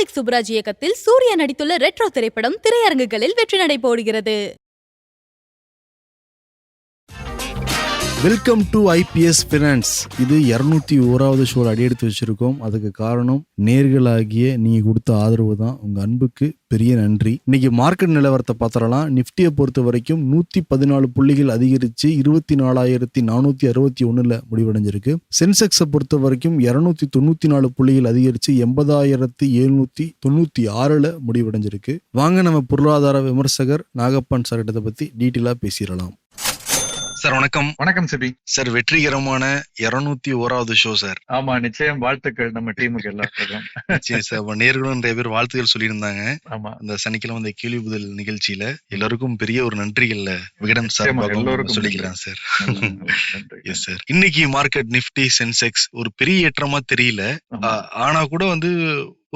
கார்த்திக் சுப்ராஜ் இயக்கத்தில் சூர்யா நடித்துள்ள ரெட்ரோ திரைப்படம் திரையரங்குகளில் வெற்றி நடை போடுகிறது. வெல்கம் டு ஐபிஎஸ் ஃபினான்ஸ் இது இரநூத்தி ஓராவது ஷோவில் அடியெடுத்து வச்சிருக்கோம். அதுக்கு காரணம் நேர்களாகிய நீங்கள் கொடுத்த ஆதரவு தான். உங்கள் அன்புக்கு பெரிய நன்றி. இன்னைக்கு மார்க்கெட் நிலவரத்தை பார்த்துடலாம். நிஃப்டியை பொறுத்த வரைக்கும் நூற்றி பதினாலு புள்ளிகள் அதிகரித்து இருபத்தி நாலாயிரத்தி நானூற்றி அறுபத்தி ஒன்றில் முடிவடைஞ்சிருக்கு. சென்செக்ஸை பொறுத்த வரைக்கும் இரநூத்தி தொண்ணூற்றி நாலு புள்ளிகள் அதிகரித்து எண்பதாயிரத்தி எழுநூற்றி தொண்ணூற்றி ஆறில் முடிவடைஞ்சிருக்கு. வாங்க நம்ம பொருளாதார விமர்சகர் நாகப்பன் சார் இதை பற்றி டீட்டெயிலாக பேசிடலாம். சார் வணக்கம். வணக்கம் சிபி. சார் வெற்றிகரமான இருநூத்தி ஓராவது ஷோ சார். ஆமா நிச்சயம் வாழ்த்துக்கள் நம்ம டீமுக்கு எல்லாத்துக்கும். சரி. சார் நேர்களும் நிறைய பேர் வாழ்த்துக்கள் சொல்லியிருந்தாங்க. ஆமா. அந்த சனிக்கிழமை அந்த கேள்வி பதில் நிகழ்ச்சியில எல்லாருக்கும் பெரிய ஒரு நன்றிகள்ல விகடன் சார் சொல்லிக்கிறேன் சார். எஸ் சார் இன்னைக்கு மார்க்கெட் நிஃப்டி சென்செக்ஸ் ஒரு பெரிய ஏற்றமா தெரியல. ஆனா கூட வந்து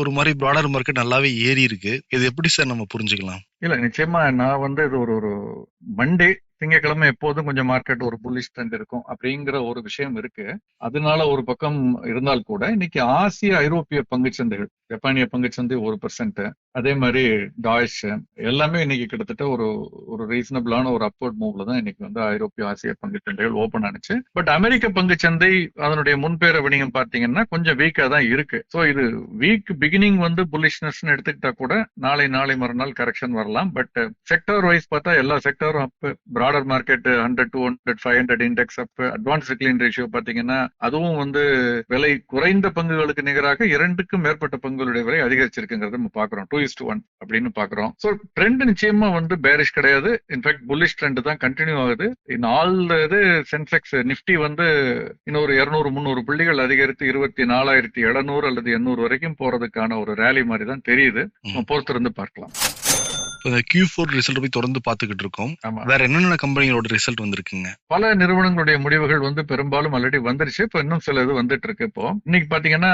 ஒரு மாதிரி ப்ராடர் மார்க்கெட் நல்லாவே ஏறி இருக்கு. இது எப்படி சார் நம்ம புரிஞ்சுக்கலாம்? இல்ல நிச்சயமா நான் வந்து இது ஒரு ஒரு மண்டே திங்கட்கிழமை எப்போதும் கொஞ்சம் மார்க்கெட் ஒரு புல்லிஷ் ட்ரெண்ட் இருக்கும் அப்படிங்கிற ஒரு விஷயம் இருக்கு. அதனால ஒரு பக்கம் இருந்தால் கூட இன்னைக்கு ஆசிய ஐரோப்பிய பங்குச்சந்தைகள் ஜப்பானிய பங்குச்சந்தை ஒரு பர்சன்ட் அதே மாதிரி டாய்ஷ் எல்லாமே இன்னைக்கு கிட்டத்தட்ட ஒரு ஒரு ரீசனபிளான ஒரு அப்வர்ட் மூவ்ல தான் இன்னைக்கு வந்து ஐரோப்பிய ஆசிய பங்குச்சந்தைகள் ஓபன் ஆனிச்சு. பட் அமெரிக்க பங்குச்சந்தை அதனுடைய முன்பேர வணிகம் பார்த்தீங்கன்னா கொஞ்சம் வீக்கா தான் இருக்கு. ஸோ இது வீக் பிகினிங் வந்து புல்லிஷ்னஸ் எடுத்துக்கிட்டா கூட நாளை நாளை மறுநாள் கரெக்ஷன் வரலாம். பட் செக்டர் வைஸ் பார்த்தா எல்லா செக்டரும் up broader market hundred two hundred five hundred index up advance decline ratio பார்த்தீங்கன்னா அதுவும் வந்து விலை குறைந்த பங்குகளுக்கு நிகராக இரண்டுக்கும் மேற்பட்ட பங்குகளுடைய விலை அதிகரிச்சிருக்குங்கிறத நம்ம பார்க்குறோம். டூ இஸ் ஒன் அப்படின்னு பார்க்குறோம். ஸோ ட்ரெண்ட் நிச்சயமா வந்து பேரிஷ் கிடையாது. இன்ஃபேக்ட் புல்லிஷ் ட்ரெண்ட் தான் கண்டினியூ ஆகுது. இன் ஆல் இது சென்செக்ஸ் நிஃப்டி வந்து இன்னொரு இருநூறு முந்நூறு புள்ளிகள் அதிகரித்து இருபத்தி நாலாயிரத்தி எழுநூறு அல்லது எண்ணூறு வரைக்கும் போறதுக்கான ஒரு ரேலி மாதிரி தான் தெரியுது. நம்ம பொறுத்திருந்து பார்க்கலாம். கியூ ஃபோர் ரிசல்ட் போய் தொடர்ந்து பார்த்துக்கிட்டு இருக்கோம். வேற என்னென்ன கம்பெனிகளோட ரிசல்ட் வந்திருக்குங்க? பல நிறுவனங்களுடைய முடிவுகள் வந்து பெரும்பாலும் ஆல்ரெடி வந்துருச்சு. இப்போ இன்னும் சில இது வந்துட்டு இருக்கு. இப்போ இன்னைக்கு பாத்தீங்கன்னா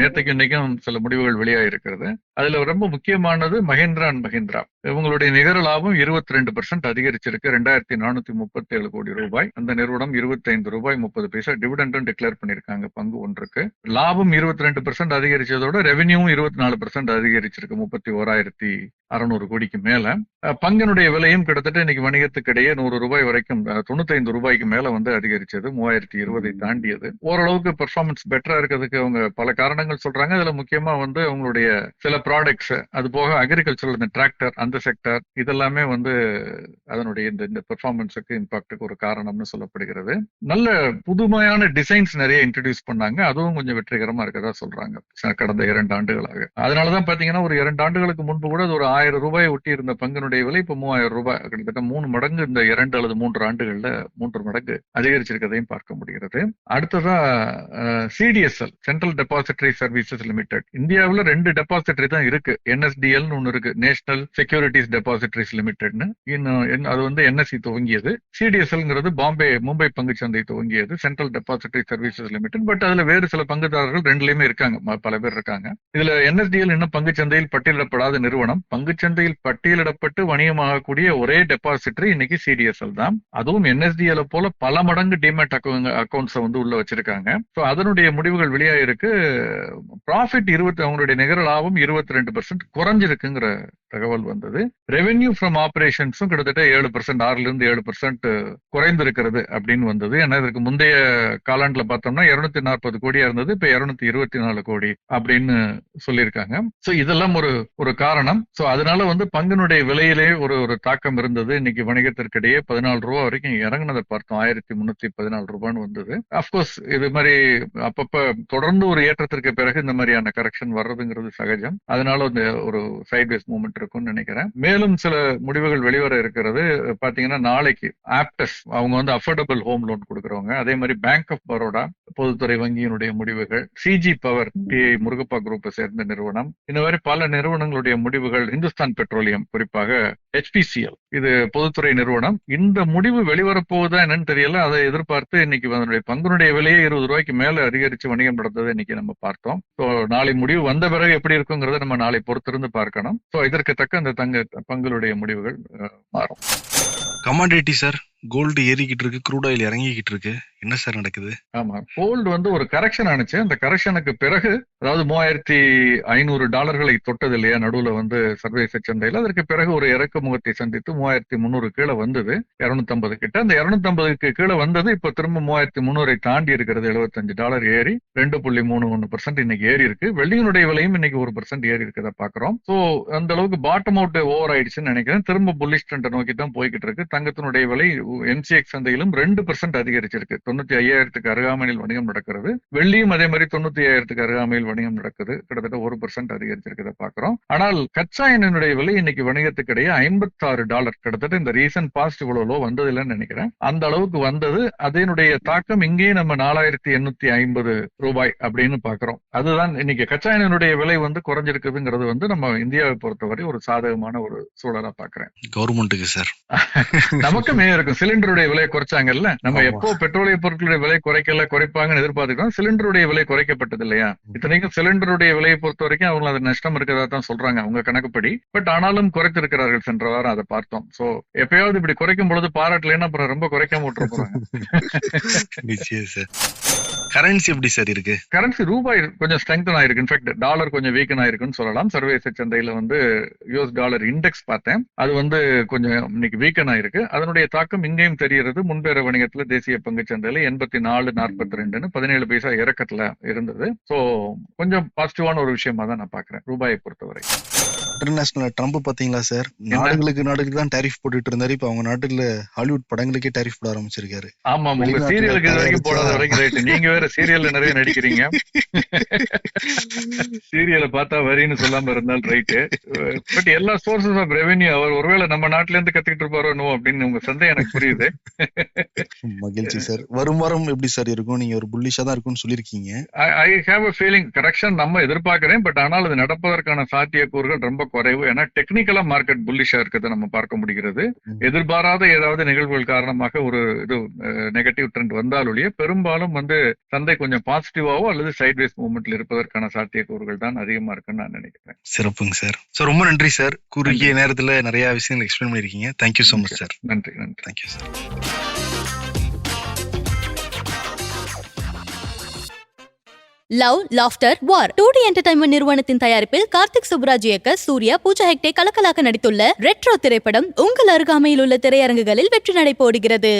நேற்றுக்கு இன்னைக்கும் சில முடிவுகள் வெளியாகிருக்கிறது அதுல ரொம்ப முக்கியமானது மஹிந்திரா அண்ட் மஹிந்திரா. இவங்களுடைய நிகர லாபம் இருபத்தி ரெண்டு பர்சன்ட் அதிகரிச்சிருக்கு. ரெண்டாயிரத்தி நானூத்தி முப்பத்தி ஏழு கோடி ரூபாய். அந்த நிறுவனம் இருபத்தி ஐந்து ரூபாய் முப்பது பைசா டிவிடெண்டும் டிக்ளேர் பண்ணிருக்காங்க பங்கு ஒன்றுக்கு. லாபம் இருபத்தி ரெண்டு பர்சன்ட் அதிகரிச்சதோட ரெவென்யூவும் இருபத்தி நாலு பர்சன்ட் அதிகரிச்சிருக்கு. முப்பத்தி ஓராயிரத்தி அறுநூறு கோடிக்கு மேல அஹ் பங்கினுடைய விலையும் கிட்டத்தட்ட இன்னைக்கு வணிகத்துக்கு இடையே நூறு ரூபாய் வரைக்கும் தொண்ணூத்தைந்து ரூபாய்க்கு மேல வந்து அதிகரிச்சது. மூவாயிரத்தி இருபதை தாண்டியது. ஓரளவுக்கு பெர்ஃபார்மன்ஸ் பெட்டரா இருக்கிறதுக்கு அவங்க பல காரணங்கள் சொல்றாங்க. அதுல முக்கியமா வந்து அவங்களுடைய சில ப்ராடக்ட்ஸ் அது போக அக்ரிகல்ச்சரல் இந்த டிராக்டர் அந்த செக்டர் இதெல்லாமே வந்து அதனுடைய இந்த இந்த பெர்ஃபார்மன்ஸுக்கு இம்பாக்டுக்கு ஒரு காரணம்னு சொல்லப்படுகிறது. நல்ல புதுமையான டிசைன்ஸ் நிறைய இன்ட்ரடியூஸ் பண்ணாங்க. அதுவும் கொஞ்சம் வெற்றிகரமா இருக்கதா சொல்றாங்க. கடந்த இரண்டு ஆண்டுகளாக. அதனாலதான் பாத்தீங்கன்னா ஒரு இரண்டு ஆண்டுகளுக்கு முன்பு கூட அது ஒரு ஆயிரம் ரூபாய் ஒட்டி இருந்த பங்கினுடைய அதனுடைய விலை இப்ப மூவாயிரம் ரூபாய் கிட்டத்தட்ட மூணு மடங்கு இந்த இரண்டு அல்லது மூன்று ஆண்டுகள்ல மூன்று மடங்கு அதிகரிச்சிருக்கதையும் பார்க்க முடிகிறது. அடுத்ததா CDSL central depository services limited இந்தியாவில் ரெண்டு டெபாசிட்டரி தான் இருக்கு. என்எஸ்டிஎல் ஒன்னு இருக்கு. நேஷனல் செக்யூரிட்டிஸ் டெபாசிட்டரிஸ் லிமிடெட்னு இன்னும் அது வந்து என்எஸ்சி துவங்கியது. சிடிஎஸ்எல்ங்கிறது பாம்பே மும்பை பங்குச்சந்தை துவங்கியது. Central depository services limited but அதுல வேறு சில பங்குதாரர்கள் ரெண்டுலயுமே இருக்காங்க. பல பேர் இருக்காங்க. இதுல என்எஸ்டிஎல் இன்னும் பங்குச்சந்தையில் பட்டியலிடப்படாத நிறுவனம். பங்குச்சந்தையில் பட்டியலிடப்பட்டு வணிகமாகக்கூடிய ஒரே டெபாசிட்டரி இன்னைக்கு சிடிஎஸ்எல் தான். அதுவும் என்எஸ்டிஎல் போல பல மடங்கு டிமேட் அக்கௌண்ட்ஸை வந்து உள்ள வச்சிருக்காங்க. ஸோ அதனுடைய முடிவுகள் வெளியாயிருக்கு. ப்ராஃபிட் இருபத்தி அவங்களுடைய நிகர லாபம் இருபத்தி ரெண்டு பர்சன்ட் குறைஞ்சிருக்குங்கிற தகவல் வந்தது. ரெவென்யூ ஃப்ரம் ஆபரேஷன்ஸும் கிட்டத்தட்ட ஏழு பர்சன்ட் ஆறுல இருந்து ஏழு பர்சன்ட் குறைந்திருக்கிறது அப்படின்னு வந்தது. ஏன்னா இதற்கு முந்தைய காலாண்டுல பார்த்தோம்னா இருநூத்தி நாற்பது கோடியா இருந்தது. இப்ப இருநூத்தி இருபத்தி நாலு கோடி அப்படின்னு சொல்லியிருக்காங்க. ஸோ இதெல்லாம் ஒரு ஒரு காரணம். ஸோ அதனால வந்து பங்கினுடைய விலை விலையிலே ஒரு ஒரு தாக்கம் இருந்தது. இன்னைக்கு வணிகத்திற்கிடையே பதினாலு ரூபா வரைக்கும் இறங்குனதை பார்த்தோம். ஆயிரத்தி முன்னூத்தி பதினாலு ரூபான்னு வந்தது. அப்கோர்ஸ் இது மாதிரி அப்பப்ப தொடர்ந்து ஒரு ஏற்றத்திற்கு பிறகு இந்த மாதிரியான கரெக்ஷன் வர்றதுங்கிறது சகஜம். அதனால இந்த ஒரு சைட்வேஸ் மூவ்மெண்ட் இருக்கும்னு நினைக்கிறேன். மேலும் சில முடிவுகள் வெளிவர இருக்கிறது. பாத்தீங்கன்னா நாளைக்கு ஆப்டஸ் அவங்க வந்து அஃபோர்டபுள் ஹோம் லோன் கொடுக்குறவங்க. அதே மாதிரி பேங்க் ஆஃப் பரோடா பொதுத்துறை வங்கியினுடைய முடிவுகள் சிஜி பவர் டிஐ முருகப்பா குரூப்பை சேர்ந்த நிறுவனம். இந்த மாதிரி பல நிறுவனங்களுடைய முடிவுகள் இந்துஸ்தான் பெட்ரோலியம் குறிப்பாக ஹெச்பிசிஎல் இது பொதுத்துறை நிறுவனம். இந்த முடிவு வெளிவரப்போகுதா என்னன்னு தெரியல. அதை எதிர்பார்த்து இன்னைக்கு அதனுடைய பங்குனுடைய விலையே இருபது ரூபாய்க்கு மேல அதிகரிச்சு வணிகம் நடந்ததை இன்னைக்கு நம்ம பார்த்தோம். ஸோ நாளை முடிவு வந்த பிறகு எப்படி இருக்குங்கிறத நம்ம நாளை பொறுத்திருந்து பார்க்கணும். ஸோ இதற்கு தக்க அந்த தங்க பங்குகளுடைய முடிவுகள் மாறும். கமாடிட்டி சார் கோல்டு ஏறிக்கிட்டு இருக்கு க்ரூட் ஆயில் இறங்கிக்கிட்டு இருக்கு. என்ன சார் நடக்குது? ஆமா கோல்டு வந்து ஒரு கரெக்ஷன் ஆனிச்சு. அந்த கரெக்ஷனுக்கு பிறகு அதாவது மூவாயிரத்தி ஐநூறு டாலர்களை தொட்டது இல்லையா? நடுவுல வந்து சர்வதேச சந்தையில். அதற்கு பிறகு ஒரு இறக்கு முகத்தை சந்தித்து மூவாயிரத்தி முந்நூறு கீழே வந்தது. இருநூத்தம்பது கிட்ட. அந்த இருநூத்தம்பதுக்கு கீழே வந்தது. இப்ப திரும்ப மூவாயிரத்தி முந்நூறை தாண்டி இருக்கிறது எழுபத்தஞ்சு டாலர் ஏறி ரெண்டு புள்ளி மூணு ஒன்று பர்சன்ட் இன்னைக்கு ஏறி இருக்கு. வெள்ளியினுடைய விலையும் இன்னைக்கு ஒரு பர்சன்ட் ஏறி இருக்கிறத பாக்குறோம் சோ அந்த அளவுக்கு பாட்டம் அவுட் ஓவர் ஆயிடுச்சுன்னு நினைக்கிறேன். திரும்ப புல்லிஷ் ட்ரெண்டை நோக்கி தான் போய்கிட்டு இருக்கு. தங்கத்தினுடைய விலை எம்சிஎக்ஸ் சந்தையிலும் ரெண்டு பர்சன்ட் அதிகரிச்சிருக்கு. தொண்ணூத்தி ஐயாயிரத்துக்கு அருகாமையில் வணிகம் நடக்கிறது. வெள்ளியும் அதே மாதிரி தொண்ணூத்தி ஐயாயிரத்துக்கு அருகாமையில் வணிகம் நடக்குது. கிட்டத்தட்ட ஒரு பர்சன்ட் அதிகரிச்சிருக்கிறத பாக்குறோம் ஆனால் கச்சா எண்ணெயினுடைய விலை இன்னைக்கு வணிகத்துக்கு இடையே ஐம்பத்தாறு டாலர். கிட்டத்தட்ட இந்த ரீசன்ட் பாஸ்ட் இவ்வளவு லோ வந்தது இல்லைன்னு நினைக்கிறேன். அந்த அளவுக்கு வந்தது. அதனுடைய தாக்கம் இங்கேயும் நம்ம நாலாயிரத்தி எண்ணூத்தி ஐம்பது ரூபாய் அப்படின்னு பாக்குறோம் அதுதான் இன்னைக்கு கச்சா எண்ணெயினுடைய விலை வந்து குறைஞ்சிருக்குதுங்கிறது வந்து நம்ம இந்தியாவை பொறுத்தவரை ஒரு சாதகமான ஒரு சூழலா பாக்குறேன் கவர்மெண்ட்டுக்கு சார். நமக்குமே இருக்கும் சிலிண்டருடைய விலை குறைச்சாங்கல்ல? நம்ம. எப்போ பெட்ரோலிய பொருட்களுடைய விலை குறைக்கல குறைப்பாங்கன்னு எதிர்பார்த்துக்கிறோம். சிலிண்டருடைய விலை குறைக்கப்பட்டது இல்லையா? இத்தனைக்கும் சிலிண்டருடைய விலையை பொறுத்த வரைக்கும் அவங்க அது நஷ்டம் இருக்கிறதா தான் சொல்றாங்க அவங்க கணக்குப்படி. பட் ஆனாலும் குறைத்திருக்கிறார்கள் சென்ற வாரம் அதை பார்த்தோம். சோ எப்பயாவது இப்படி குறைக்கும் பொழுது பாராட்டலைன்னா அப்புறம் ரொம்ப குறைக்காம போறாங்க. நிச்சயம் சார் கரன்சி எப்படி சார் இருக்கு? கரன்சி ரூபாய் கொஞ்சம் ஸ்ட்ரெங்தன் ஆயிருக்கு. இன்ஃபேக்ட் டாலர் கொஞ்சம் வீக்கன் ஆயிருக்குன்னு சொல்லலாம். சர்வதேச சந்தையில வந்து யூஎஸ் டாலர் இண்டெக்ஸ் பார்த்தேன். அது வந்து கொஞ்சம் இன்னைக்கு வீக்கன் ஆயிருக்கு. அதனுடைய தாக்கம் இங்கேயும் தெரிகிறது. முன்பேற வணிகத்துல தேசிய பங்கு சந்தையில எண்பத்தி நாலு நாற்பத்தி ரெண்டுன்னு பதினேழு பைசா இறக்கத்துல இருந்தது. சோ கொஞ்சம் பாசிட்டிவான ஒரு விஷயமா தான் நான் பாக்குறேன் ரூபாயை பொறுத்தவரை. இன்டர்நேஷனல் ட்ரம்ப் பாத்தீங்களா சார் நாடுகளுக்கு நாடுகளுக்கு தான் டேரிஃப் போட்டுட்டு இருந்தாரு. இப்ப அவங்க நாட்டுல ஹாலிவுட் படங்களுக்கே டேரிஃப் போட ஆரம்பிச்சிருக்காரு. ஆமா சீரியலுக்கு போடாத வரைக்கும் ரைட் நீங்க வேற சீரியல்ல நிறைய நடிக்கிறீங்க. சீரியலை பார்த்தா வரின்னு சொல்லாம இருந்தால் ரைட்டு பட் எல்லா சோர்சஸ் ஆஃப் ரெவென்யூ அவர் ஒருவேளை நம்ம நாட்டுல இருந்து கத்துக்கிட்டு இருப்பாரோ என்னவோ அப்படின்னு உங்க சந்தேகம் எனக்கு புரியுது. மகிழ்ச்சி சார் வரும் வாரம் எப்படி சார் இருக்கும்? நீங்க ஒரு புல்லிஷா தான் இருக்கும்னு சொல்லிருக்கீங்க I have a feeling correction நம்ம எதிர்பார்க்கிறேன். பட் ஆனால் அது நடப்பதற்கான சாத்தியக்கூறுகள் ரொம்ப குறைவு. ஏன்னா டெக்னிக்கலா மார்க்கெட் புல்லிஷா இருக்கிறத நம்ம பார்க்க முடிகிறது. எதிர்பாராத ஏதாவது நிகழ்வுகள் காரணமாக ஒரு இது நெகட்டிவ் ட்ரெண்ட் வந்தாலொழிய பெரும்பாலும் வந்து சந்தை கொஞ்சம் பாசிட்டிவாவோ அல்லது சைட்வேஸ் மூவ்மெண்ட்ல இருப்பதற்கான சாத்தியக்கூறுகள் தான் அதிகமா இருக்குன்னு நான் நினைக்கிறேன். சிறப்புங்க சார் சார் ரொம்ப நன்றி சார் குறுகிய நேரத்துல நிறைய விஷயங்கள் எக்ஸ்பிளைன் பண்ணிருக்கீங்க தேங்க்யூ so மச் சார் நன்றி. நன்றி thank you sir love laughter war two D entertainment நிறுவனத்தின் தயாரிப்பில் கார்த்திக் சுப்ராஜ் இயக்க சூர்யா பூஜா ஹெக்டே கலக்கலாக நடித்துள்ள ரெட்ரோ திரைப்படம் உங்கள் அருகாமையில் உள்ள திரையரங்குகளில் வெற்றி நடை போடுகிறது.